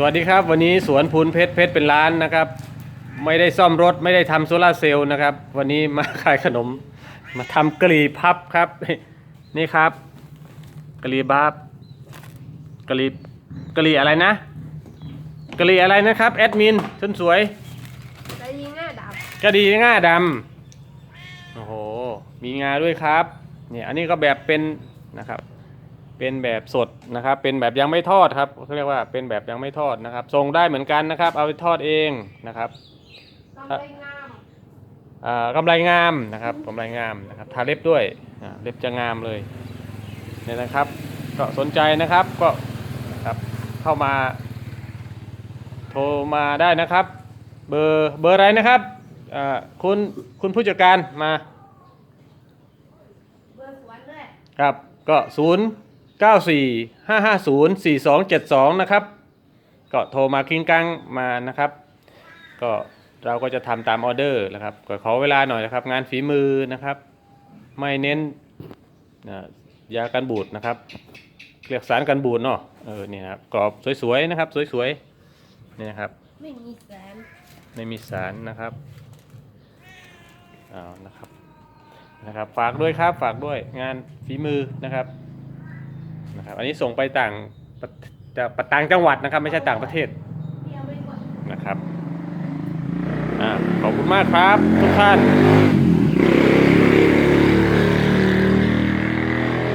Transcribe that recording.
สวัสดีครับ วันนี้สวนพูนเพชรเพชรเป็นร้านนะครับ ไม่ได้ซ่อมรถไม่ได้ทำโซลาร์เซลล์นะครับ วันนี้มาขายขนม มาทำกะหรี่พับครับ นี่ครับกะหรี่บับกะหรี่กะหรี่อะไรนะกะหรี่อะไรนะครับแอดมินชนสวยไปยิงหน้าดับกะหรี่ง่าดำโอ้โหมีงาด้วยครับเนี่ยอันนี้ก็แบบเป็นนะครับ เป็นแบบสดนะครับ เป็นแบบยังไม่ทอดครับเขาเรียกว่าเป็นแบบยังไม่ทอดนะครับส่งได้เหมือนกันนะครับ เอาไปทอดเองนะครับต้องไปงามอ่ากำไรงามนะครับกำไรงามนะครับทาเล็บด้วยอ่าเล็บจะงามเลยเนี่ยนะครับ ก็สนใจนะครับก็นะครับเข้ามา โทรมาได้นะครับ เบอร์เบอร์อะไรนะครับอ่าคุณคุณผู้จัดการมาเบอร์สวนด้วยครับก็0 9 4 5 5 0 4 2 7 2 นะครับ ก็โทรมาคิงกังมานะครับ ก็เราก็จะทำตามออเดอร์นะครับก็ขอเวลาหน่อยนะครับ งานฝีมือนะครับ ไม่เน้นอ่ายากันบูดนะครับเรียกสารกันบูดเนาะเออนี่นะครับกรอบสวยๆนะครับสวยๆนี่นะครับไม่มีแสนไม่มีสารนะครับเอานะครับนะครับ ฝากด้วยครับฝากด้วยงานฝีมือนะครับ นะครับ อันนี้ส่งไปต่างจะจะต่างจังหวัดนะครับ ไม่ใช่ต่างประเทศนะครับอขอบคุณมากครับ ทุกท่าน